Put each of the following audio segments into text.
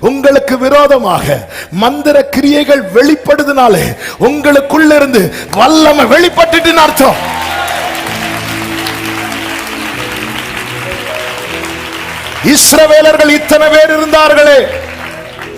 உங்களுக்கு விரோதமாக மந்திர கிரியைகள் வெளிப்படுதுனாலே உங்களுக்குள்ள இருந்து வல்லமை வெளிப்பட்டுட்டுன்னு அர்த்தம். இஸ்ரவேலர்கள் இத்தனை பேர் இருந்தார்களே.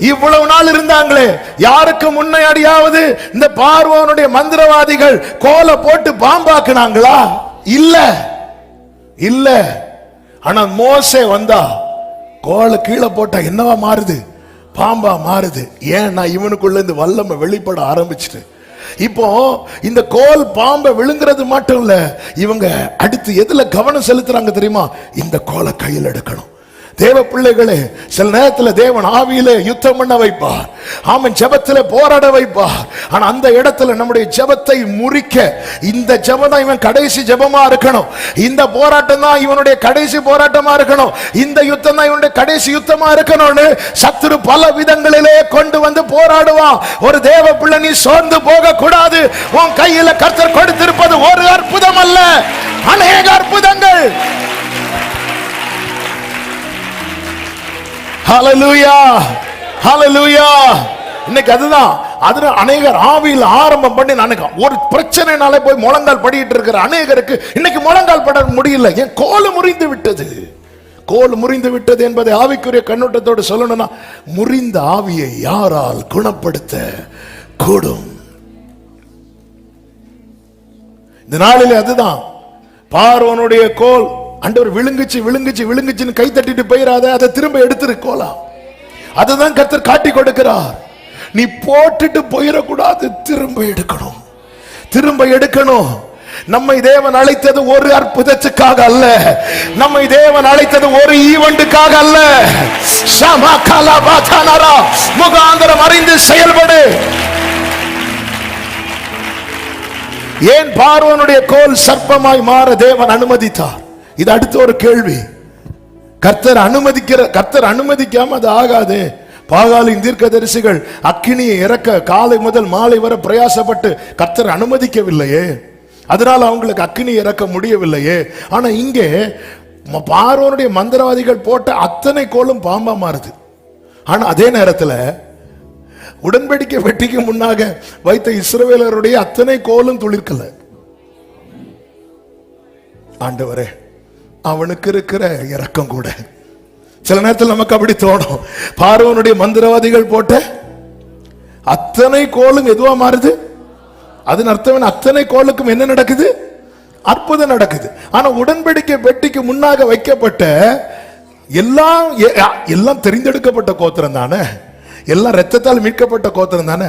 இவ்வளவு நாள் இருந்தாங்களே. யாருக்கு முன்னாடியாவது இந்த பார்வோனுடைய மந்திரவாதிகள் கோலை போட்டு பாம்பாக்குனாங்களா? இல்ல. இல்ல. ஆனா மோசே வந்தா கோலை கீழே போட்டால் என்னவா மாறுது? பாம்பா மாறுது. ஏன்னா இவனுக்குள்ள இந்த வல்லமை வெளிப்பட ஆரம்பிச்சிட்டு. இப்போ இந்த கோல் பாம்பை விழுங்குறது மட்டும் இல்ல. இவங்க அடுத்து எதுல கவனம் செலுத்துறாங்க தெரியுமா? இந்த கோலை கையில் எடுக்கணும். தேவ பிள்ளைகளே சில நேரத்துல தேவன் ஆவியிலே யுத்தம் பண்ண வைப்பார். ஆமன் ஜெபத்துல போராட வைப்பார். ஆனா அந்த இடத்துல நம்முடைய ஜெபத்தை முறிக்க இந்த ஜெபம் தான் இவன் கடைசி ஜெபமா இருக்கணும். இந்த போராட்டம் தான் இவனுடைய கடைசி போராட்டமா இருக்கணும். இந்த யுத்தம் தான் இவனுடைய கடைசி யுத்தமா இருக்கணும்னு சத்துரு பல விதங்களிலே கொண்டு வந்து போராடுவான். ஒரு தேவ பிள்ளை நீ சோர்ந்து போக கூடாது உன் கையில கர்த்தர் கொடுத்திருப்பது ஒரு அற்புதம் அல்ல. அநேக அற்புதங்கள். ஹலலூயா ஹலலூயா இன்னைக்கு அதுதான். அதுல அநேகர் ஆவியில் ஆரம்பம் பண்ணி நினைக்க ஒரு பிரச்சனைனாலே போய் முழங்கால் படிட்டு இருக்கிற அநேகருக்கு இன்னைக்கு முழங்கால் பட முடியல. என் கோல் முறிந்து விட்டது. கோல் முறிந்து விட்டது என்பதை ஆவிக்குரிய கண்ணோட்டத்தோடு சொல்லணும்னா முறிந்த ஆவியை யாரால் குணப்படுத்த கூடும்? இந்த நாளில் அதுதான். பார்வனுடைய கோல் அண்டவர் விழுங்குச்சு விழுங்குச்சு விழுங்குச்சுன்னு கை தட்டிட்டு போயிடாத அதை திரும்ப எடுத்துருக்கோலாம் அதை தான் கர்த்தர் காட்டி கொடுக்கிறார். நீ போட்டுட்டு போயிடக்கூடாது திரும்ப எடுக்கணும். திரும்ப எடுக்கணும். நம்மை தேவன் அழைத்தது ஒரு அற்புதத்துக்காக அல்ல. நம்மை தேவன் அழைத்தது ஒரு ஈவெண்ட்டுக்காக அல்ல. சமா கலபாதானரா முகாந்தரம் அறிந்து செயல்படு. ஏன் பார்வனுடைய கோல் சர்ப்பமாய் மாற தேவன் அனுமதித்தார்? இது அடுத்த ஒரு கேள்வி. கர்த்தர் அனுமதிக்கிற கர்த்தர் அனுமதிக்காம அது ஆகாது. பாகாலின் தீர்க்கதரிசிகள் அக்கினியை இறக்க காலை முதல் மாலை வரை பிரயாசப்பட்டு கர்த்தர் அனுமதிக்கவில்லையே. அதனால அவங்களுக்கு அக்கினி இறக்க முடியவில்லையே. ஆனா இங்கே பார்வனுடைய மந்திரவாதிகள் போட்ட அத்தனை கோலும் பாம்பா மாறுது. ஆனா அதே நேரத்துல உடன்படிக்கை வெட்டிக்கு முன்னாக வைத்த இஸ்ரவேலருடைய அத்தனை கோலும் துளிர்க்கல. ஆண்டவரே. அவனுக்கு இருக்கிற இறக்கம் கூட. சில நேரத்தில் நமக்கு அப்படி தோணும். பார்வனுடைய மந்திரவாதிகள் போட்ட அத்தனை கோலும் எதுவா மாறுது? அதன் அர்த்தம் அத்தனை கோளுக்கும் என்ன நடக்குது? அற்புதம் நடக்குது. ஆனா உடன்படிக்கை பெட்டிக்கு முன்னாக வைக்கப்பட்ட எல்லாம் எ- எல்லாம் தெரிந்தெடுக்கப்பட்ட கோத்திரம் தானே? எல்லாம் ரத்தத்தால் மீட்கப்பட்ட கோத்திரம் தானே?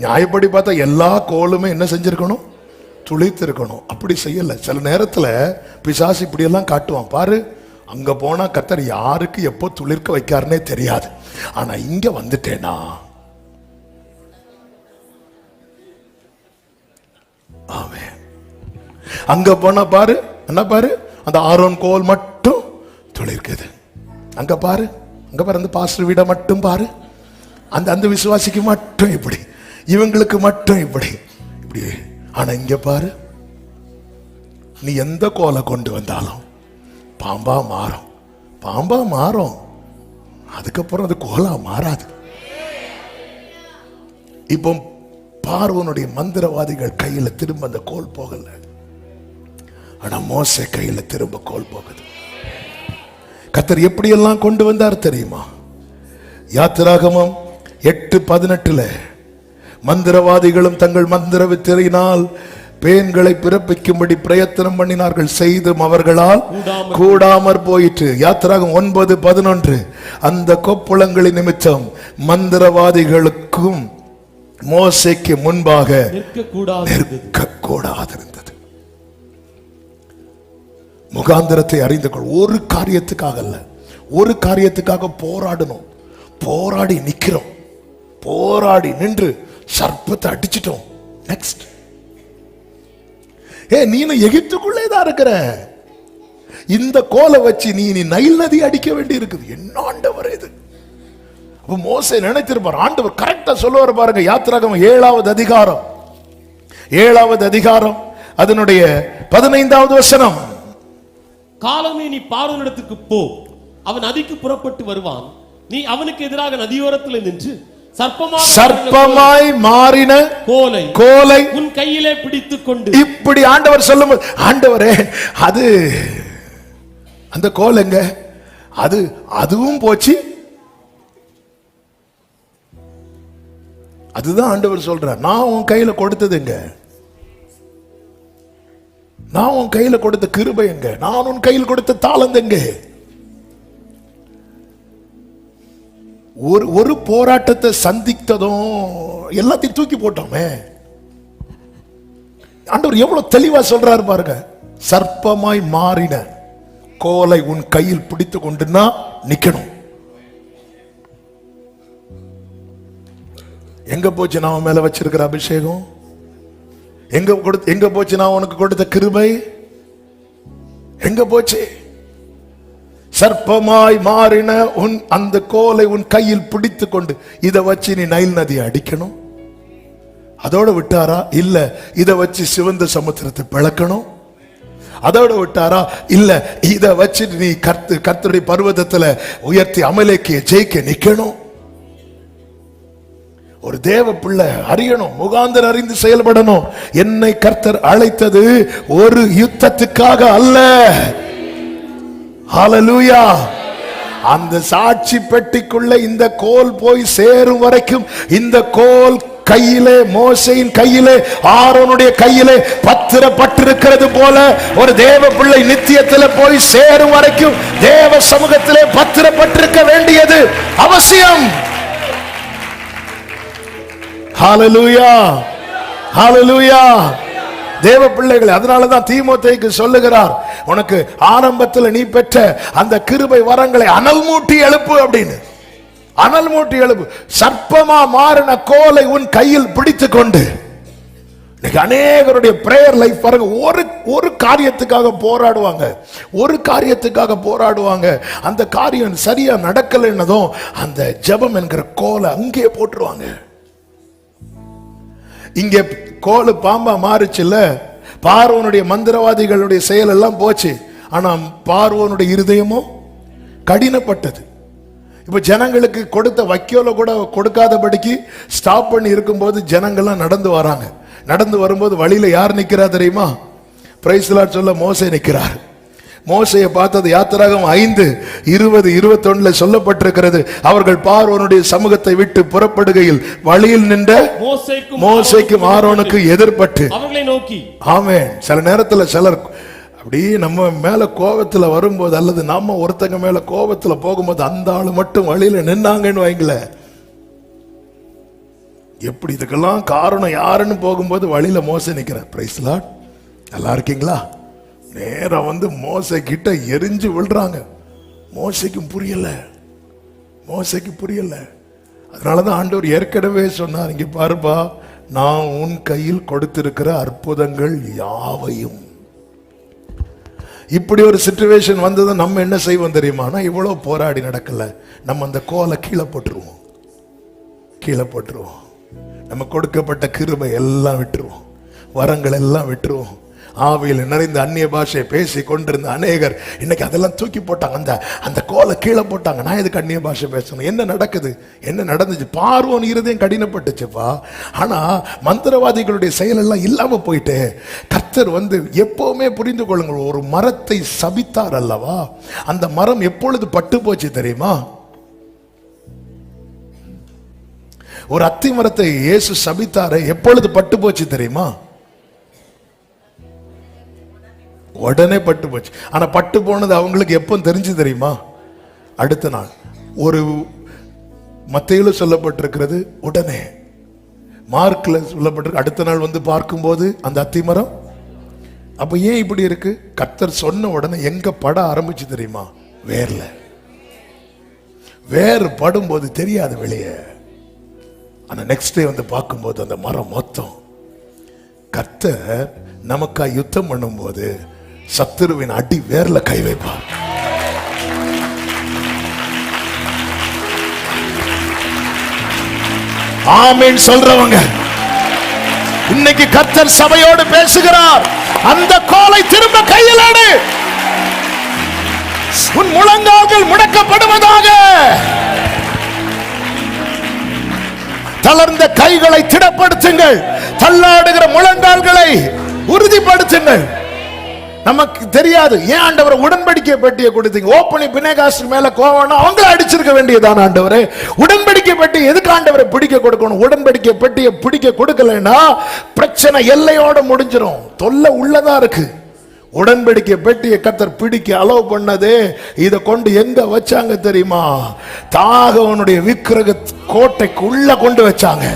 நியாயப்படி பார்த்தா எல்லா கோளுமே என்ன செஞ்சிருக்கணும்? துளைத்திருக்கணும். அப்படி செய்யலை. சில நேரத்தில் பிசாசு இப்படியெல்லாம் காட்டுவான். பாரு அங்கே போனால் கத்தர் யாருக்கு எப்போ துளிர்க்க வைக்காருன்னே தெரியாது. ஆனால் இங்கே வந்துட்டேனா? ஆமே அங்கே போனால் பாரு என்ன பாரு? அந்த ஆரோன் கோல் மட்டும் துளிர்க்குது. அங்கே பாரு அங்கே பாரு அந்த பாஸ்டர் வீடை மட்டும் பாரு. அந்த அந்த விசுவாசிக்கு மட்டும் இப்படி. இவங்களுக்கு மட்டும் இப்படி. இப்படி ஆனா இங்க பாரு. நீ எந்த கோலை கொண்டு வந்தாலும் பாம்பா மாறும். பாம்பா மாறும். அதுக்கப்புறம் அது கோலா மாறாது. இப்போ பார்வனுடைய மந்திரவாதிகள் கையில திரும்ப அந்த கோல் போகல. ஆனா மோசே கையில திரும்ப கோல் போகுது. கத்தர் எப்படியெல்லாம் கொண்டு வந்தார் தெரியுமா? யாத்திராகமம் எட்டு பதினெட்டுல மந்திரவாதிகளும் தங்கள் மந்திர வித்திரையினால் பேன்களை பிறப்பிக்கும்படி பிரயத்தனம் பண்ணினார்கள். செய்தும் அவர்களால் கூடாமற் போயிற்று. யாத்திராகம் ஒன்பது பதினொன்று. அந்த கொப்புளங்களின் நிமித்தம் மந்திரவாதிகளுக்கும் மோசைக்கு முன்பாக நிற்க கூடாது நிற்கக்கூடாதிருந்தது. முகாந்திரத்தை அறிந்து கொள். ஒரு காரியத்துக்காக அல்ல. ஒரு காரியத்துக்காக போராடணும். போராடி நிக்கிறோம். போராடி நின்று சர்ப்பத்தை அடிச்சிட்டோம். நெக்ஸ்ட் ஏ நீனும் எகிப்துக்குள்ளே தான் இருக்கிற. இந்த கோலை வச்சு நீ நீ நைல் நதி அடிக்க வேண்டி இருக்குது என்ன ஆண்டவர் இது. அப்ப மோசே நினைத்திருப்பார் ஆண்டவர் கரெக்டா சொல்லுவார் பாருங்க யாத்திராகம் ஏழாவது அதிகாரம். ஏழாவது அதிகாரம் அதனுடைய பதினைந்தாவது வசனம். காலமே நீ பார்வனிடத்துக்கு போ. அவன் நதிக்கு புறப்பட்டு வருவான். நீ அவனுக்கு எதிராக நதியோரத்தில் நின்று சர்ப்பமாய் மாறின கோலை கோலை உன் கையிலே பிடித்துக் கொண்டு இப்படி ஆண்டவர் சொல்லும்போது ஆண்டவரே அது அந்த கோல் எங்க? அது அதுவும் போச்சு. அதுதான் ஆண்டவர் சொல்றார். நான் உன் கையில கொடுத்தது எங்க? நான் உன் கையில கொடுத்த கிருபை எங்க? நான் உன் கையில் கொடுத்த தாளந்து ஒரு ஒரு போராட்டத்தை சந்தித்ததும் எல்லாத்தையும் தூக்கி போட்டோமே. ஆண்டவர் எவ்வளவு தெளிவா சொல்றாரு பாருங்க. சர்ப்பமாய் மாறின கோலை உன் கையில் பிடித்து கொண்டுனா நிக்கணும். எங்க போச்சு நான் உன் மேல வச்சிருக்கிற அபிஷேகம்? எங்க கொடுத்து எங்க போச்சு நான் உனக்கு கொடுத்த கிருபை? எங்க போச்சு? சர்ப்பமாய் மாறின உன் அந்த கோலை உன் கையில் பிடித்து கொண்டு இதை வச்சு நீ நைல் நதியை அடிக்கணும். அதோட விட்டாரா? இல்ல. இத வச்சு சிவந்த சமுத்திரத்தை பிளக்கணும். அதோட விட்டாரா? இல்ல. இதை வச்சு நீ கர்த்து கர்த்தருடைய பர்வதத்துல உயர்த்தி அமலேக்கிய ஜெயிக்க நிக்கணும். ஒரு தேவ பிள்ளை அறியணும் முகாந்தர் அறிந்து செயல்படணும். என்னை கர்த்தர் அழைத்தது ஒரு யுத்தத்துக்காக அல்ல. ஹலலூயா அந்த சாட்சி பெட்டிக்குள்ள இந்த கோல் போய் சேரும் வரைக்கும் இந்த கோல் கையிலே மோசையின் கையிலே ஆரோனுடைய கையிலே பத்திரப்பட்டிருக்கிறது போல ஒரு தேவ பிள்ளை நித்தியத்தில் போய் சேரும் வரைக்கும் தேவ சமூகத்திலே பத்திரப்பட்டிருக்க வேண்டியது அவசியம். ஹalleluya ஹalleluya தேவ பிள்ளைகள் அதனால தான் தீமோத்தைக்கு சொல்லுகிறார் உனக்கு ஆரம்பத்தில் நீ பெற்ற அந்த கிருபை வரங்களை அனல் மூட்டி எழுப்பு அப்படின்னு. அனல் மூட்டி எழுப்பு. சர்ப்பமா மாறின கோலை உன் கையில் பிடித்து கொண்டு இன்னைக்கு அநேகருடைய பிரேயர் லைஃப் பாருங்க ஒரு ஒரு காரியத்துக்காக போராடுவாங்க. ஒரு காரியத்துக்காக போராடுவாங்க. அந்த காரியம் சரியா நடக்கலைன்னதும் அந்த ஜெபம் என்கிற கோலை அங்கேயே போட்டுருவாங்க. இங்கே கோலு பாம்பா மாறுச்சுல்ல? பார்வனுடைய மந்திரவாதிகளுடைய செயல் எல்லாம் போச்சு. ஆனா பார்வனுடைய இருதயமும் கடினப்பட்டது. இப்ப ஜனங்களுக்கு கொடுத்த வக்கியோல கூட கொடுக்காதபடிக்கு ஸ்டாப் பண்ணி இருக்கும்போது ஜனங்கள்லாம் நடந்து வராங்க. நடந்து வரும்போது வழியில யார் நிக்கிறா தெரியுமா? பிரைஸ்லாட் சொல்ல மோசை நிக்கிறார். மோசையை பார்த்தது யாத்திராகம் ஐந்து இருபது இருபத்தொன்னுல சொல்லப்பட்டிருக்கிறது. அவர்கள் பார்வனுடைய சமூகத்தை விட்டு புறப்படுகையில் வழியில் நின்ற மோசேக்கும் ஆரோனுக்கு எதிர்பட்டு. அவர்களை நோக்கி. ஆமென். சில நேரத்துல சிலர் அப்படியே நம்ம மேல கோபத்துல வரும்போது அல்லது நாம ஒருத்தங்க மேல கோபத்துல போகும்போது அந்த ஆளு மட்டும் வழியில நின்னாங்கன்னு வைங்கள எப்படி இதுக்கெல்லாம் காரணம் யாருன்னு போகும்போது வழியில மோச நிக்கிறார். பிரைஸ் லாட் நல்லா இருக்கீங்களா? நேராக வந்து மோசை கிட்ட எரிஞ்சு விழுறாங்க. மோசைக்கும் புரியல. மோசைக்கு புரியல. அதனாலதான் ஆண்டவர் ஏற்கனவே சொன்னார் இங்கே பாருப்பா நான் உன் கையில் கொடுத்திருக்கிற அற்புதங்கள் யாவையும். இப்படி ஒரு சுச்சுவேஷன் வந்ததும் நம்ம என்ன செய்வோம் தெரியுமானா இவ்வளோ போராடி நடக்கல. நம்ம அந்த கோலை கீழே போட்டுருவோம். கீழே போட்டுருவோம். நம்ம கொடுக்கப்பட்ட கிருபை எல்லாம் விட்டுருவோம். வரங்கள் எல்லாம் விட்டுருவோம். ஆவியில் நிறைந்த அந்நிய பாஷையை பேசி கொண்டிருந்த அநேகர் இன்னைக்கு அதெல்லாம் தூக்கி போட்டாங்க. அந்த அந்த கோலை கீழே போட்டாங்க. நான் எதுக்கு அந்நிய பாஷை பேசணும்? என்ன நடக்குது? என்ன நடந்துச்சு? பார்வோன் இருதயம் கடினப்பட்டுச்சுப்பா. ஆனால் மந்திரவாதிகளுடைய செயலெல்லாம் இல்லாமல் போயிட்டு கர்த்தர் வந்து எப்போவுமே புரிந்து கொள்ளுங்கள் ஒரு மரத்தை சபித்தார் அல்லவா? அந்த மரம் எப்பொழுது பட்டு போச்சு தெரியுமா? ஒரு அத்தி மரத்தை இயேசு சபித்தாரை எப்பொழுது பட்டு போச்சு தெரியுமா? உடனே பட்டு போச்சு. ஆனால் பட்டு போனது அவங்களுக்கு எப்போ தெரிஞ்சு தெரியுமா? அடுத்த நாள். ஒரு மத்தையிலும் சொல்லப்பட்டிருக்கிறது உடனே. மார்க்கில் சொல்லப்பட்டிருக்கு. அடுத்த நாள் வந்து பார்க்கும்போது அந்த அத்திமரம். அப்போ ஏன் இப்படி இருக்கு? கத்தர் சொன்ன உடனே எங்கே பட ஆரம்பிச்சு தெரியுமா? வேர்ல. வேர் படும்போது தெரியாது வெளியே. ஆனால் நெக்ஸ்ட் டே வந்து பார்க்கும்போது அந்த மரம் மொத்தம். கத்தர் நமக்கா யுத்தம் பண்ணும்போது சத்துருவின் அடி வேர்ல கை வைப்பார் ஆமீன் சொல்றவங்க. இன்னைக்கு கர்த்தர் சபையோடு பேசுகிறார். அந்த கோலை திரும்ப கையில் எடு. உன் முழங்கால்கள் முடக்கப்படுவதாக. தளர்ந்த கைகளை திடப்படுத்துங்கள். தள்ளாடுகிற முழங்கால்களை உறுதிப்படுத்துங்கள். நமக்கு தெரியாது. ஏன் ஆண்டவர் உடன்படிக்கை பெட்டியை கொடுத்தீங்க? ஓப்பனி பினேகாஸ்ட் மேல கோவம்னா அவங்கள அடிச்சிருக்க வேண்டியதான ஆண்டவர். உடன்படிக்கை பெட்டி எதுக்கு ஆண்டவரை பிடிக்க கொடுக்கணும்? உடன்படிக்கை பெட்டியை பிடிக்க கொடுக்கலைன்னா பிரச்சனை எல்லையோட முடிஞ்சிடும் தொல்லை உள்ளதா இருக்கு. உடன்படிக்கை பெட்டியை கத்தர் பிடிக்க அலோவ் பண்ணதே இதை கொண்டு எங்க வச்சாங்க தெரியுமா? தாகவனுடைய விக்கிரக கோட்டைக்கு உள்ள கொண்டு வச்சாங்க.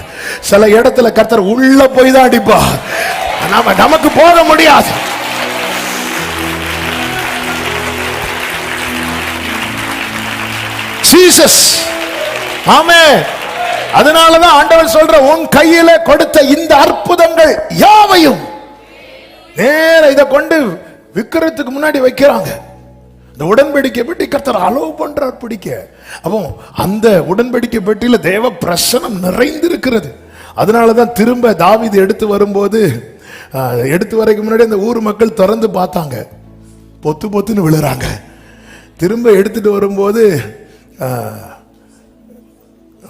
சில இடத்துல கத்தர் உள்ள போய் தான் அடிப்பா நாம நமக்கு போக முடியாது. ஜீசஸ் ஆமே அதனாலதான் ஆண்டவர் சொல்ற உன் கையில கொடுத்த இந்த அற்புதங்கள் யாவையும் நேர இதை கொண்டு விக்கிறதுக்கு முன்னாடி வைக்கிறாங்க. இந்த உடன்படிக்கை பெட்டி கர்த்தர் அலோவ் பண்றார் பிடிக்க. அப்போ அந்த உடன்படிக்கை பெட்டியில தேவ பிரசனம் நிறைந்திருக்கிறது. அதனாலதான் திரும்ப தாவீது எடுத்து வரும்போது எடுத்து வரைக்கும் முன்னாடி அந்த ஊர் மக்கள் திறந்து பார்த்தாங்க. பொத்து பொத்துன்னு விழுறாங்க. திரும்ப எடுத்துட்டு வரும்போது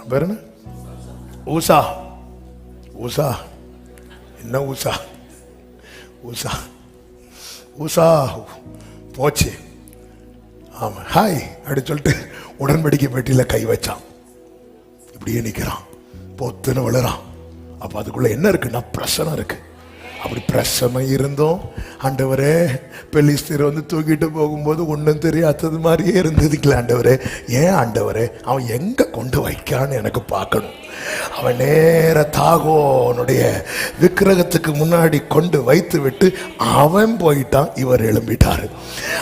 பேர் என்ன? ஊசா. ஊசா. என்ன ஊசா? ஊசா. ஊசா. போச்சு. ஆமாம் ஹாய் அப்படி சொல்லிட்டு உடன்படிக்கை பெட்டியில் கை வச்சான். இப்படியே நிற்கிறான் பொத்துன்னு விழுறான் அப்போ அதுக்குள்ளே என்ன இருக்குன்னா பிரசனம் இருக்குது அப்படி பிரசனம் இருந்தோம். ஆண்டவரே பெலிஸ்தீர் வந்து தூக்கிட்டு போகும்போது ஒன்றும் தெரியாதது மாதிரியே இருந்ததுங்களே ஆண்டவரே. ஏன் ஆண்டவரே? அவன் எங்கே கொண்டு வைக்கான்னு எனக்கு பார்க்கணும். அவன் நேர தாகோனுடைய விக்கிரகத்துக்கு முன்னாடி கொண்டு வைத்து விட்டு அவன் போயிட்டான் இவர் எழும்பிட்டாரு.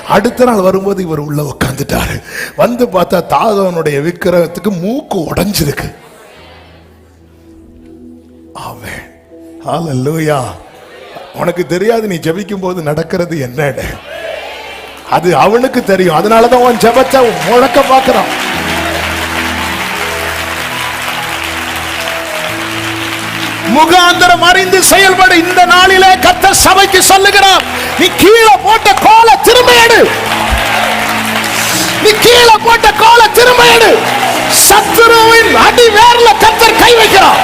அடுத்த நாள் வரும்போது இவர் உள்ளே உட்காந்துட்டாரு வந்து பார்த்தா தாகோனுடைய விக்கிரகத்துக்கு மூக்கு உடஞ்சிருக்கு. அவன். ஹலோ லூயா உனக்கு தெரியாது நீ ஜெபிக்கும் போது நடக்கிறது என்ன அது அவனுக்கு தெரியும். அதனால தான் உன் ஜெபத்தை முழக்க பார்க்கறான். முகாந்திரம் அறிந்து செயல்பட. இந்த நாளிலே கத்த சபைக்கு சொல்லுகிறார் நீ கீழே போட்ட கோல திரும்ப எடு. நீ கீழே போட்ட கோல திரும்ப எடு. சத்துருவின் அடி வேர்ல கத்தர் கை வைக்கிறார்.